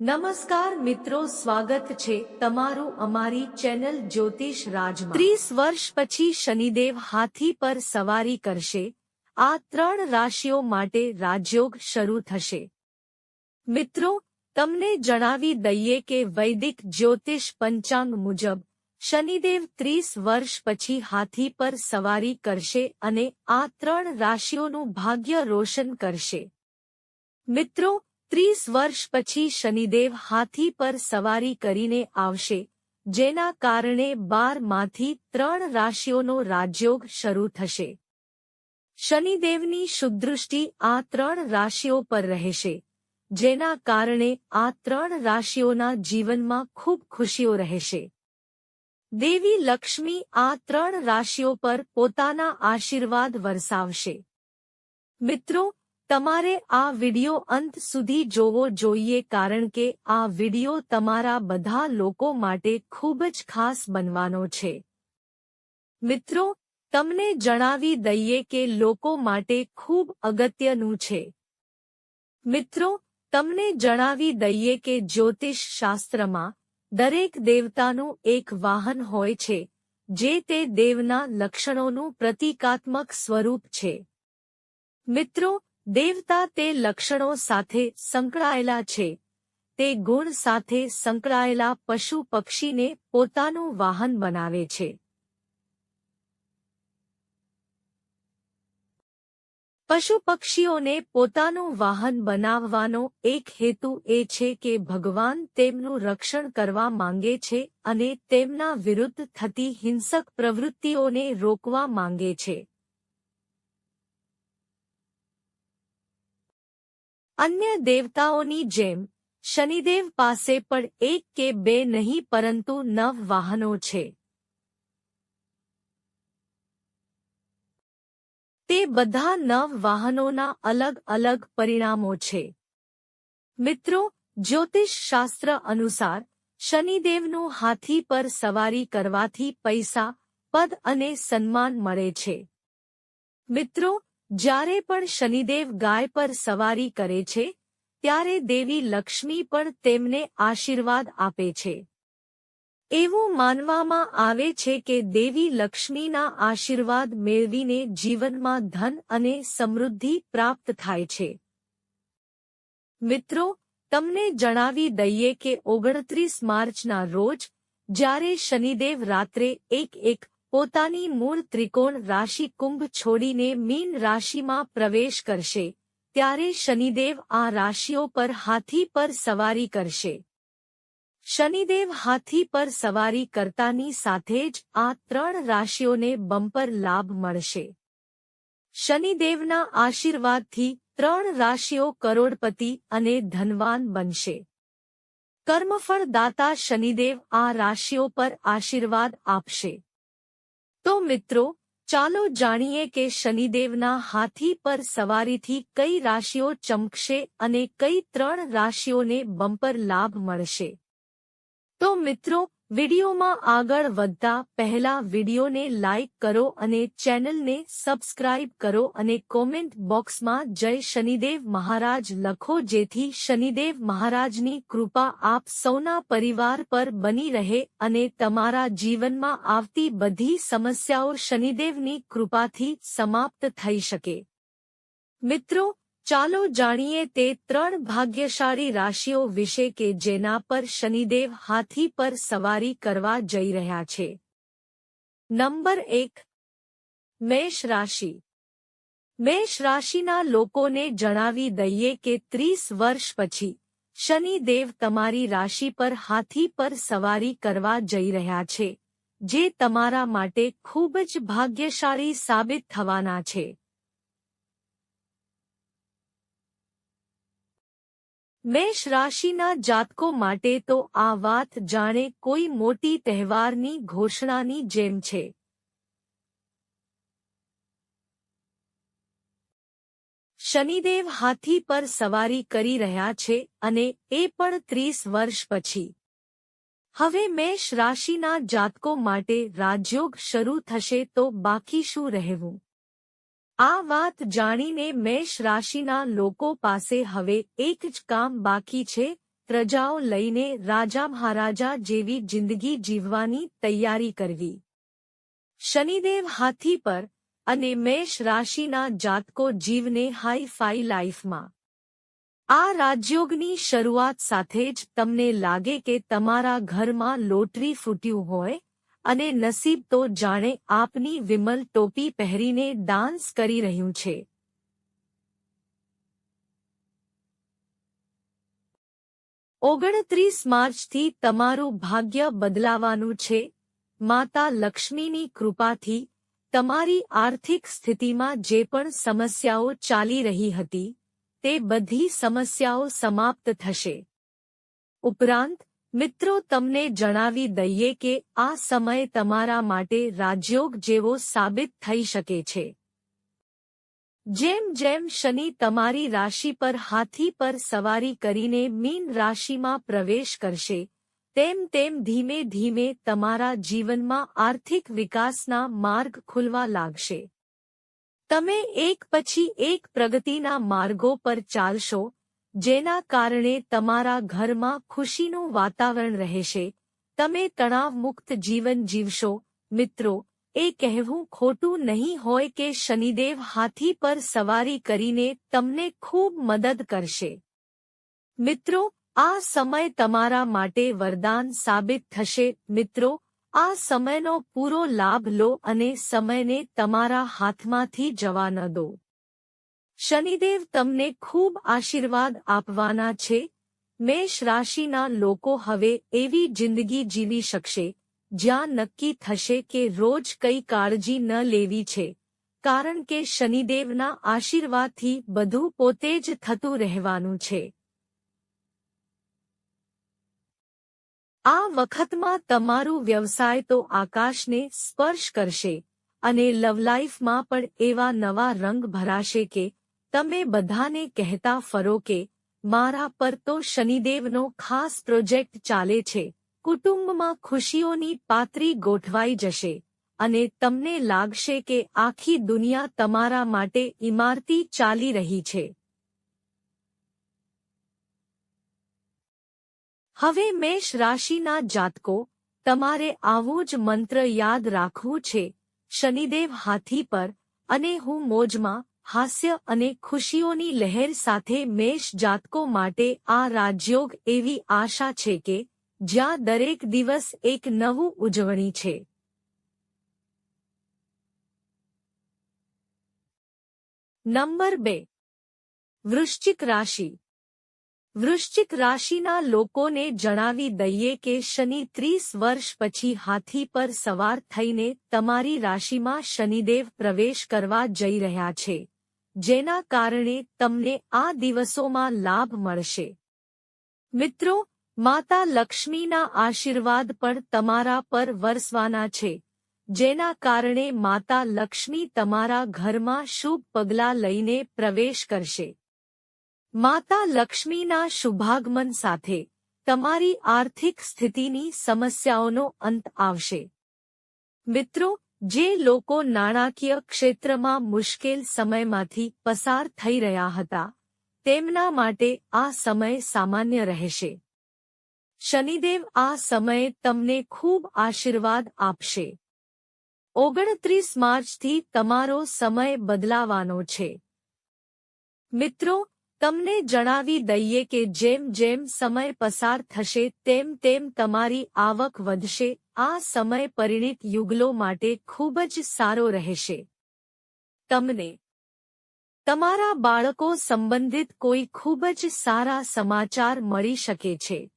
નમસ્કાર મિત્રો, સ્વાગત છે તમારું અમારી ચેનલ જ્યોતિષ રાજમાં. ત્રીસ વર્ષ પછી શનિદેવ હાથી પર સવારી કરશે. આ ત્રણ રાશિઓ માટે રાજયોગ શરૂ થશે. મિત્રો, તમને જણાવી દઈએ કે વૈદિક જ્યોતિષ પંચાંગ મુજબ, શનિદેવ ત્રીસ વર્ષ પછી હાથી પર સવારી કરશે અને આ ત્રણ રાશિઓનું ભાગ્ય રોશન કરશે. મિત્રો ત્રીસ વર્ષ પછી શનિદેવ હાથી પર સવારી કરીને આવશે, જેના કારણે બારમાંથી ત્રણ રાશિઓનો રાજયોગ શરૂ થશે. શનિદેવની શુદ્રષ્ટિ આ ત્રણ રાશિઓ પર રહેશે, જેના કારણે આ ત્રણ રાશિઓના જીવનમાં ખૂબ ખુશીઓ રહેશે. દેવી લક્ષ્મી આ ત્રણ રાશિઓ પર પોતાના આશીર્વાદ વરસાવશે. મિત્રો તમારે આ વિડિયો અંત સુધી જોવો જોઈએ કારણ કે આ વિડિયો તમારા બધા લોકો માટે ખૂબ જ ખાસ બનવાનો છે. મિત્રો, તમને જણાવી દઈએ કે લોકો માટે ખૂબ અગત્યનું છે. મિત્રો, તમને જણાવી દઈએ કે જ્યોતિષ શાસ્ત્રમાં દરેક દેવતાનું એક વાહન હોય છે, જે તે દેવના લક્ષણોનું પ્રતીકાત્મક સ્વરૂપ છે. મિત્રો દેવતા તે લક્ષણો સાથે સંકળાયેલા છે. તે ગુણ સાથે સંકળાયેલા પશુ પક્ષીને પોતાનું વાહન બનાવે છે. પશુ પક્ષીઓને પોતાનું વાહન બનાવવાનો એક હેતુ એ છે કે ભગવાન તેમનું રક્ષણ કરવા માંગે છે અને તેમના વિરુદ્ધ થતી હિંસક પ્રવૃત્તિઓને રોકવા માંગે છે. અન્ય દેવતાઓની જેમ, શનિદેવ પાસે પણ એક કે બે નહીં પરંતુ નવ વાહનો છે. તે બધા નવ વાહનોના અલગ અલગ પરિણામો છે. મિત્રો, જ્યોતિષ શાસ્ત્ર અનુસાર, શનિદેવનું હાથી પર સવારી કરવાથી પૈસા, પદ અને સન્માન મળે છે. મિત્રો જ્યારે પણ શનિદેવ ગાય પર સવારી કરે છે, ત્યારે દેવી લક્ષ્મી પણ તેમને આશીર્વાદ આપે છે. એવું માનવામાં આવે છે કે દેવી લક્ષ્મીના આશીર્વાદ મેળવીને જીવનમાં ધન અને સમૃદ્ધિ પ્રાપ્ત થાય છે. મિત્રો, તમને જણાવી દઈએ કે ઓગણત્રીસ માર્ચના રોજ, જ્યારે શનિદેવ રાત્રે એક એક પોતાની મૂળ ત્રિકોણ રાશિ કુંભ છોડીને મીન રાશિમાં પ્રવેશ કરશે, ત્યારે શનિદેવ આ રાશિઓ પર હાથી પર સવારી કરશે. શનિદેવ હાથી પર સવારી કરતાની સાથે જ આ ત્રણ રાશિઓને બમ્પર લાભ મળશે. શનિદેવના આશીર્વાદથી ત્રણ રાશિઓ કરોડપતિ અને ધનવાન બનશે. કર્મફળ દાતા શનિદેવ આ રાશિઓ પર આશીર્વાદ આપશે. તો મિત્રો, ચાલો જાણીએ કે શનિદેવના હાથી પર સવારીથી કઈ રાશિઓ ચમકશે અને કઈ ત્રણ રાશિઓને બમ્પર લાભ મળશે. તો મિત્રો વિડીયોમાં આગળ વધતા પહેલા વિડીયોને લાઇક કરો અને ચેનલને સબસ્ક્રાઇબ કરો અને કોમેન્ટ બોક્સમાં જય શનિદેવ મહારાજ લખો જેથી શનિદેવ મહારાજની કૃપા આપ સૌના પરિવાર પર બની રહે અને તમારા જીવનમાં આવતી બધી સમસ્યાઓ શનિદેવની કૃપાથી સમાપ્ત થઈ શકે. મિત્રો ચાલો જાણીએ તે ત્રણ ભાગ્યશાળી રાશિઓ વિશે કે જેના પર શનિદેવ હાથી પર સવારી કરવા જઈ રહ્યા છે. નંબર એક, મેષ રાશિ. મેષ રાશિના લોકોને જણાવી દઈએ કે ત્રીસ વર્ષ પછી શનિદેવ તમારી રાશિ પર હાથી પર સવારી કરવા જઈ રહ્યા છે, જે તમારા માટે ખૂબ જ ભાગ્યશાળી સાબિત થવાના છે. મેષ રાશિના જાતકો માટે તો આ વાત જાણે કોઈ મોટી તહેવારની ઘોષણાની જેમ છે. શનિદેવ હાથી પર સવારી કરી રહ્યા છે અને એ પણ ત્રીસ વર્ષ પછી. હવે મેષ રાશિના જાતકો માટે રાજયોગ શરૂ થશે તો બાકી શું રહેવું? આ વાત જાણીને મેષ રાશિના લોકો પાસે હવે એક જ કામ બાકી છે, પ્રજાઓ લઈને રાજા મહારાજા જેવી જિંદગી જીવવાની તૈયારી કરવી. શનિદેવ હાથી પર અને મેષ રાશિના જાતકો જીવને હાઈ ફાઈ લાઈફમાં. આ રાજયોગની શરૂઆત સાથે જ તમને લાગે કે તમારા ઘરમાં લોટરી ફૂટ્યું હોય અને નસીબ તો જાણે આપની વિમલ ટોપી પહેરીને ડાન્સ કરી રહ્યું છે. ઓગણત્રીસ માર્ચથી તમારું ભાગ્ય બદલાવાનું છે. માતા લક્ષ્મીની કૃપાથી તમારી આર્થિક સ્થિતિમાં જે પણ સમસ્યાઓ ચાલી રહી હતી, તે બધી સમસ્યાઓ સમાપ્ત થશે. ઉપરાંત મિત્રો, તમને જણાવી દઈએ કે આ સમય તમારા માટે રાજયોગ જેવો સાબિત થઈ શકે છે. જેમ જેમ શનિ તમારી રાશિ પર હાથી પર સવારી કરીને મીન રાશિમાં પ્રવેશ કરશે, તેમ તેમ ધીમે ધીમે તમારા જીવનમાં આર્થિક વિકાસના માર્ગ ખુલવા લાગશે. તમે એક પછી એક પ્રગતિના માર્ગો પર ચાલશો જેના કારણે તમારા ઘરમાં ખુશીનું વાતાવરણ રહેશે. તમે તણાવમુક્ત જીવન જીવશો. મિત્રો, એ કહેવું ખોટું નહીં હોય કે શનિદેવ હાથી પર સવારી કરીને તમને ખૂબ મદદ કરશે. મિત્રો, આ સમય તમારા માટે વરદાન સાબિત થશે. મિત્રો, આ સમયનો પૂરો લાભ લો અને સમયને તમારા હાથમાંથી જવા ન દો. શનિદેવ તમને ખૂબ આશીર્વાદ આપવાના છે. મેષ રાશિના લોકો હવે એવી જિંદગી જીવી શકશે, જ્યાં નક્કી થશે કે રોજ કઈ કાળજી ન લેવી છે. કારણ કે શનિદેવના આશીર્વાદથી બધું પોતે જ થતું રહેવાનું છે. આ વખતમાં તમારું વ્યવસાય તો આકાશને સ્પર્શ કરશે, અને લવલાઈફમાં પણ એવા નવા રંગ ભરાશે કે તમે બધાને કહેતા ફરો કે, મારા પર તો શનિદેવનો ખાસ પ્રોજેક્ટ ચાલે છે. કુટુંબમાં ખુશીઓની પાત્રી ગોઠવાઈ જશે. અને તમને લાગશે કે આખી દુનિયા તમારા માટે ઇમારતી ચાલી રહી છે. હવે મેષ રાશિના જાતકો, તમારે આવું જ મંત્ર યાદ રાખવું છે. શનિદેવ હાથી પર, અને હું મોજમાં હાસ્ય અને ખુશીઓની લહેર સાથે મેષ જાતકો માટે આ રાજયોગ એવી આશા છે કે જ્યાં દરેક દિવસ એક નવું ઉજવણી છે. નંબર બે. વૃશ્ચિક રાશિ. વૃશ્ચિક રાશિના લોકોને જણાવી દઈએ કે શનિ ત્રીસ વર્ષ પછી હાથી પર સવાર થઈને તમારી રાશિમાં શનિદેવ પ્રવેશ કરવા જઈ રહ્યા છે. જેના કારણે તમને આ દિવસોમાં લાભ મળશે. મિત્રો, માતા લક્ષ્મીના આશીર્વાદ પણ તમારા પર વરસવાના છે, જેના કારણે માતા લક્ષ્મી તમારા ઘરમાં શુભ પગલાં લઈને પ્રવેશ કરશે. માતા લક્ષ્મીના શુભાગમન સાથે તમારી આર્થિક સ્થિતિની સમસ્યાઓનો અંત આવશે. મિત્રો જે લોકો નાણાકીય ક્ષેત્રમાં મુશ્કેલ સમયમાંથી પસાર થઈ રહ્યા હતા, તેમના માટે આ સમય સામાન્ય રહેશે. શનિદેવ આ સમયે તમને ખૂબ આશીર્વાદ આપશે. ઓગણત્રીસ માર્ચથી તમારો સમય બદલાવાનો છે. મિત્રો તમને જણાવી દઈએ કે જેમ જેમ સમય પસાર થશે, તેમ તેમ તમારી આવક વધશે. આ સમય પરિણિત યુગલો માટે ખૂબ જ સારો રહેશે. તમને તમારા બાળકો સંબંધિત કોઈ ખૂબ જ સારા સમાચાર મળી શકે છે.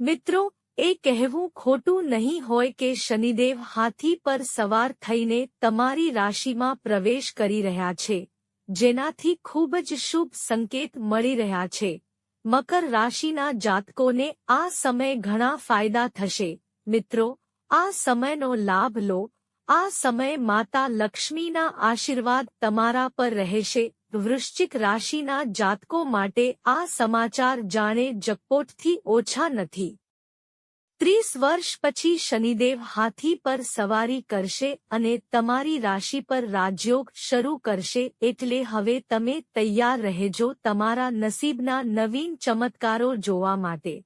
મિત્રો એ કહેવું ખોટું નહીં હોય કે શનિદેવ હાથી પર સવાર થઈને તમારી રાશિમાં પ્રવેશ કરી રહ્યા છે, જેનાથી ખૂબ જ શુભ સંકેત મળી રહ્યા છે. મકર રાશિના જાતકોને આ સમય ઘણા ફાયદા થશે. મિત્રો, આ સમયનો લાભ લો. આ સમય માતા લક્ષ્મીના આશીર્વાદ તમારા પર રહેશે. વૃશ્ચિક રાશિના જાતકો માટે આ સમાચાર જાણે જકપોટથી ઓછા નથી. ત્રીસ વર્ષ પછી શનિદેવ હાથી પર સવારી કરશે અને તમારી રાશિ પર રાજયોગ શરૂ કરશે એટલે હવે તમે તૈયાર રહેજો તમારા નસીબના નવીન ચમત્કારો જોવા માટે.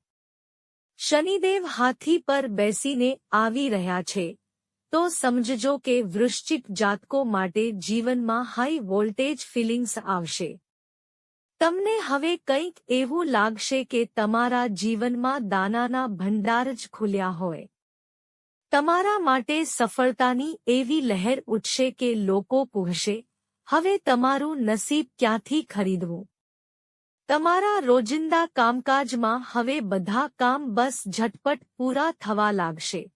શનિદેવ હાથી પર બેસીને આવી રહ્યા છે. તો સમજજો કે વૃશ્ચિક જાતકો માટે જીવનમાં હાઈ વોલ્ટેજ ફિલિંગ્સ આવશે. તમને હવે કંઈક એવું લાગશે કે તમારા જીવનમાં દાનાના ભંડાર જ ખુલ્યા હોય. તમારા માટે સફળતાની એવી લહેર ઉઠશે કે લોકો પૂછશે હવે તમારું નસીબ ક્યાંથી ખરીદવું? તમારા રોજિંદા કામકાજમાં હવે બધા કામ બસ ઝટપટ પૂરા થવા લાગશે.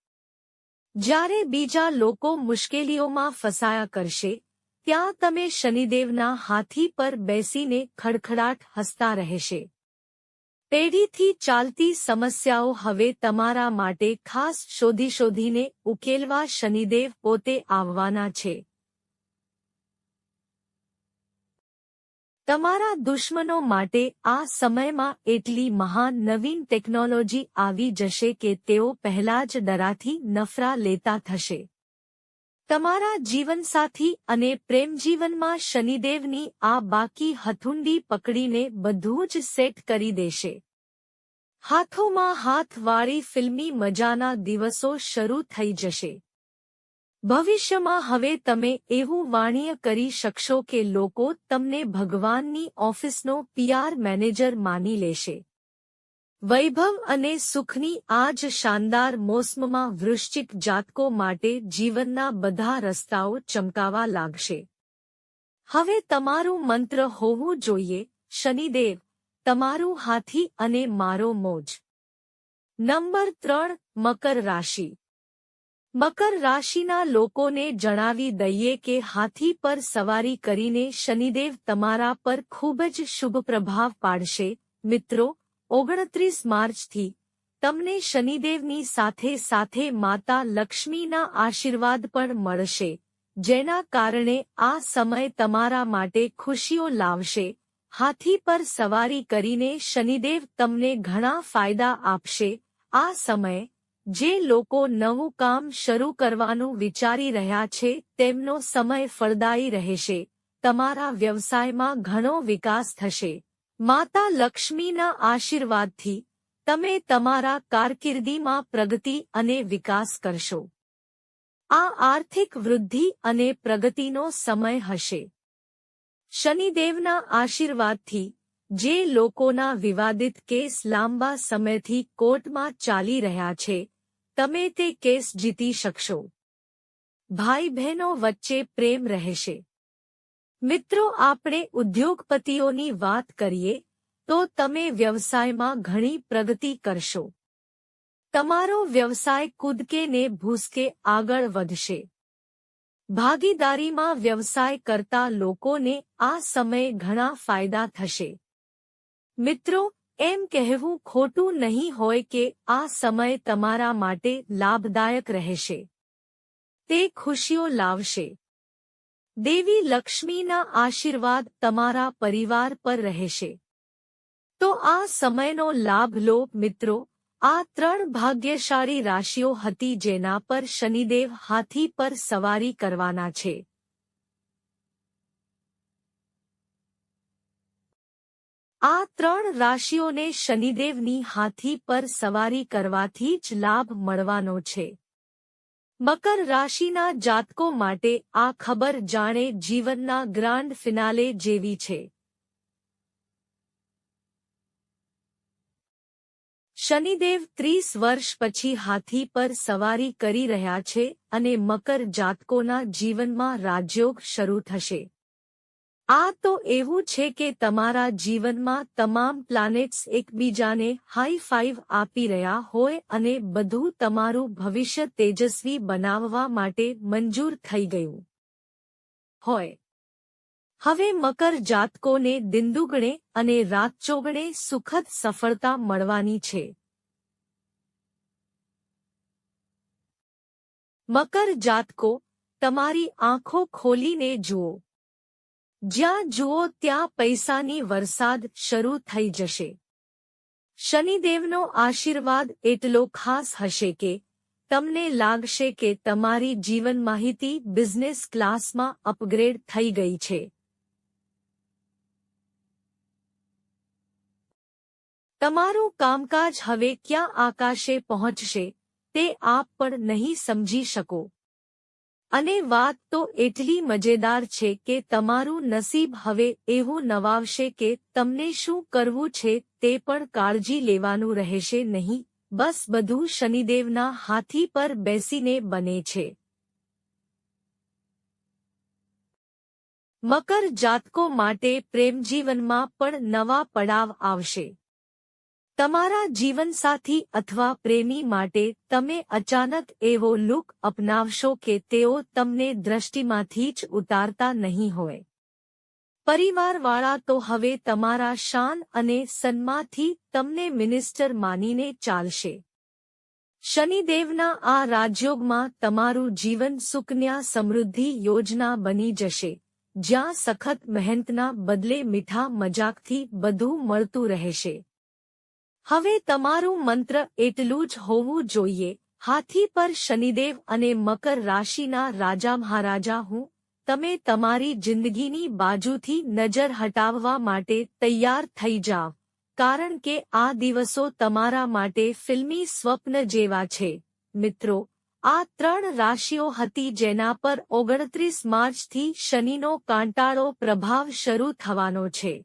જ્યારે બીજા લોકો મુશ્કેલીઓમાં ફસાયા કરશે ત્યાં તમે શનિદેવના હાથી પર બેસીને ખડખડાટ હસતા રહેશે. પેઢીથી ચાલતી સમસ્યાઓ હવે તમારા માટે ખાસ શોધી શોધીને ઉકેલવા શનિદેવ પોતે આવવાના છે. તમારા દુશ્મનો માટે આ સમયમાં એટલી મહાન નવીન ટેકનોલોજી આવી જશે કે તેઓ પહેલા જ ડરાથી નફરા લેતા થશે. તમારા જીવનસાથી અને પ્રેમજીવનમાં શનિદેવની આ બાકી હથુંડી પકડીને બધું જ સેટ કરી દેશે. હાથોમાં હાથવાળી ફિલ્મી મજાના દિવસો શરૂ થઈ જશે. ભવિષ્યમાં હવે તમે એવું વાણીય કરી શકશો કે લોકો તમને ભગવાનની ઓફિસનો પીઆર મેનેજર માની લેશે. વૈભવ અને સુખની આજ શાનદાર મોસમમાં વૃશ્ચિક જાતકો માટે જીવનના બધા રસ્તાઓ ચમકાવા લાગશે. હવે તમારું મંત્ર હોવું જોઈએ, શનિદેવ, તમારું હાથી અને મારો મોજ. નંબર ત્રણ, મકર રાશિ. મકર રાશિના લોકોને જણાવી દઈએ કે હાથી પર સવારી કરીને શનિદેવ તમારા પર ખૂબ જ શુભ પ્રભાવ પાડશે. મિત્રો ઓગણત્રીસ માર્ચથી તમને શનિદેવની સાથે સાથે માતા લક્ષ્મીના આશીર્વાદ પણ મળશે, જેના કારણે આ સમય તમારા માટે ખુશીઓ લાવશે. હાથી પર સવારી કરીને શનિદેવ તમને ઘણા ફાયદા આપશે. આ સમય જે લોકો નવું કામ શરૂ કરવાનું વિચારી રહ્યા છે, તેમનો સમય ફળદાયી રહેશે. તમારા વ્યવસાયમાં ઘણો વિકાસ થશે. માતા લક્ષ્મીના આશીર્વાદથી તમે તમારા કારકિર્દીમાં પ્રગતિ અને વિકાસ કરશો. આ આર્થિક વૃદ્ધિ અને પ્રગતિનો સમય હશે. શનિદેવના આશીર્વાદથી જે લોકોના વિવાદિત કેસ લાંબા સમયથી કોર્ટમાં ચાલી રહ્યા છે, તમે તે કેસ જીતી શકશો. ભાઈ બહેનો વચ્ચે પ્રેમ રહેશે. મિત્રો, આપણે ઉદ્યોગપતિઓની વાત કરીએ, તો તમે વ્યવસાયમાં ઘણી પ્રગતિ કરશો. તમારો વ્યવસાય કૂદકે ને ભૂસકે આગળ વધશે. ભાગીદારીમાં વ્યવસાય કરતા લોકોને આ સમયે ઘણા ફાયદા થશે. મિત્રો, એમ કહેવું ખોટું નહીં હોય કે આ સમય તમારા માટે લાભદાયક રહેશે. તે ખુશીઓ લાવશે. દેવી લક્ષ્મીના આશીર્વાદ તમારા પરિવાર પર રહેશે. તો આ સમયનો લાભ લો મિત્રો. આ ત્રણ ભાગ્યશાળી રાશિઓ હતી જેના પર શનિદેવ હાથી પર સવારી કરવાના છે. આ ત્રણ રાશિઓને શનિદેવની હાથી પર સવારી કરવાથી જ લાભ મળવાનો છે. મકર રાશિના જાતકો માટે આ ખબર જાણે જીવનના ગ્રાન્ડ ફિનાલે જેવી છે. શનિદેવ ત્રીસ વર્ષ પછી હાથી પર સવારી કરી રહ્યા છે અને મકર જાતકોના જીવનમાં રાજયોગ શરૂ થશે. આ તો એવું છે કે તમારા જીવનમાં તમામ પ્લાનેટ્સ એકબીજાને હાઈ ફાઇવ આપી રહ્યા હોય અને બધું તમારું ભવિષ્ય તેજસ્વી બનાવવા માટે મંજૂર થઈ ગયું હોય. હવે મકર જાતકોને દિંદુગણે અને રાતચોગણે સુખદ સફળતા મળવાની છે. મકર જાતકો, તમારી આંખો ખોલીને જુઓ. જ્યાં જુઓ ત્યાં પૈસાની વરસાદ શરૂ થઈ જશે. શનિદેવનો આશીર્વાદ એટલો ખાસ હશે કે તમને લાગશે કે તમારી જીવન માહિતી બિઝનેસ ક્લાસમાં અપગ્રેડ થઈ ગઈ છે. તમારું કામકાજ હવે ક્યાં આકાશે પહોંચશે, તે આપ પણ નહીં સમજી શકો. અને વાત તો એટલી મજેદાર છે કે તમારું નસીબ હવે એવું નવાવશે કે તમને શું કરવું છે તે પણ કાળજી લેવાનું રહેશે નહીં. બસ બધું શનિદેવના હાથી પર બેસીને બને છે. મકર જાતકો માટે પ્રેમજીવનમાં પણ નવા પડાવ આવશે. તમારા જીવનસાથી અથવા પ્રેમી માટે તમે અચાનક એવો લુક અપનાવશો કે તેઓ તમને દ્રષ્ટિમાંથી જ ઉતારતા નહીં હોય. પરિવારવાળા તો હવે તમારા શાન અને સન્માથી તમને મિનિસ્ટર માનીને ચાલશે. શનિદેવના આ રાજયોગમાં તમારું જીવન સુકન્યા સમૃદ્ધિ યોજના બની જશે, જ્યાં સખત મહેનતના બદલે મીઠા મજાકથી બધું મળતું રહેશે. હવે તમારું મંત્ર એટલું જ હોવું જોઈએ. હાથી પર શનિદેવ અને મકર રાશિના રાજા મહારાજા હું. તમે તમારી જિંદગીની બાજુથી નજર હટાવવા માટે તૈયાર થઈ જાઓ. કારણ કે આ દિવસો તમારા માટે ફિલ્મી સ્વપ્ન જેવા છે. મિત્રો, આ ત્રણ રાશિઓ હતી જેના પર ઓગણત્રીસ માર્ચથી શનિનો કાંટાળો પ્રભાવ શરૂ થવાનો છે.